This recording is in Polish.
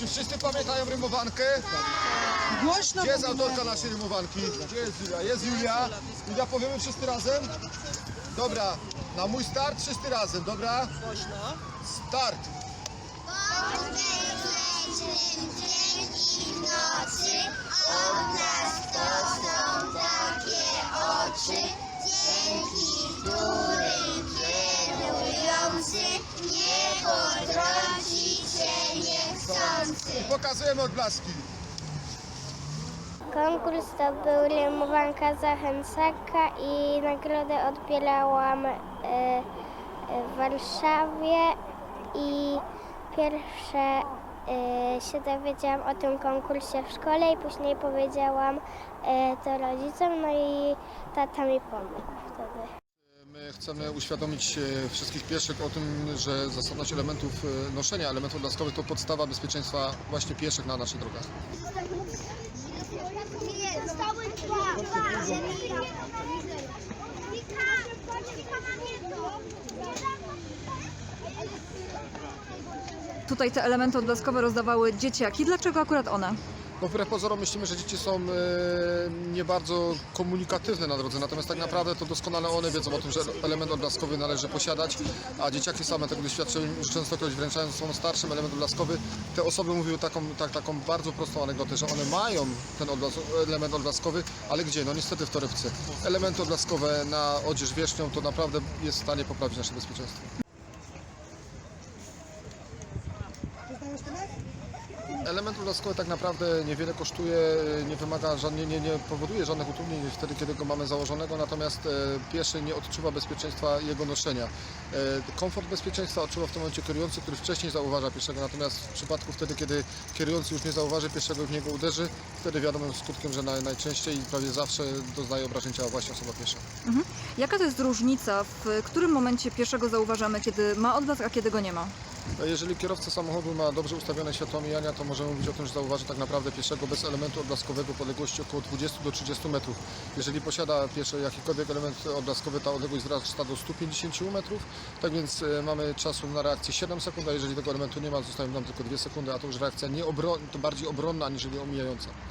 Czy wszyscy pamiętają rymowankę? Głośno Gdzie jest autorka naszej rymowanki? Gdzie jest Julia? Jest Julia. Julia, powiemy wszyscy razem? Dobra, na mój start wszyscy razem, dobra? Głośno. Start! Pokazujemy odblaski. Konkurs to był rymowanka Zachęcaka i nagrodę odbierałam e, e, w Warszawie i pierwsze e, się dowiedziałam o tym konkursie w szkole i później powiedziałam to rodzicom, no i tata mi pomógł wtedy. My chcemy uświadomić e, wszystkich pieszych o tym, że zasadność elementów e, noszenia elementów odblaskowych to podstawa bezpieczeństwa właśnie pieszych na naszych drogach. Tutaj te elementy odblaskowe rozdawały dzieciaki. Dlaczego akurat one? Bo wbrew pozorom myślimy, że dzieci są e, nie bardzo komunikatywne na drodze, natomiast tak naprawdę to doskonale one wiedzą o tym, że element odblaskowy należy posiadać, a dzieciaki same tego już częstokroć wręczając swoim starszym element odblaskowy, te osoby mówiły taką, tak, taką bardzo prostą anegdotę, że one mają ten element odblaskowy, ale gdzie? No niestety w torebce. Elementy odblaskowe na odzież wierzchnią to naprawdę jest w stanie poprawić nasze bezpieczeństwo. Element odblaskowy tak naprawdę niewiele kosztuje, nie wymaga żadnie, nie, nie powoduje żadnych utrudnień wtedy, kiedy go mamy założonego, natomiast e, pieszy nie odczuwa bezpieczeństwa jego noszenia. E, komfort bezpieczeństwa odczuwa w tym momencie kierujący, który wcześniej zauważa pieszego, natomiast w przypadku wtedy, kiedy kierujący już nie zauważy pieszego i w niego uderzy, wtedy wiadomym skutkiem, że naj, najczęściej i prawie zawsze doznaje obrażeń ciała właśnie osoba piesza. Jaka to jest różnica, w którym momencie pieszego zauważamy, kiedy ma odblask, a kiedy go nie ma? Jeżeli kierowca samochodu ma dobrze ustawione światło mijania, to możemy mówić o tym, że zauważy tak naprawdę pieszego bez elementu odblaskowego w odległości około 20 do 30 metrów. Jeżeli posiada pieszy jakikolwiek element odblaskowy, ta odległość wzrasta do 150 metrów, tak więc e, mamy czasu na reakcję 7 sekund, a jeżeli tego elementu nie ma, zostają nam tylko 2 sekundy, a to już reakcja nie obron- to bardziej obronna aniżeli omijająca.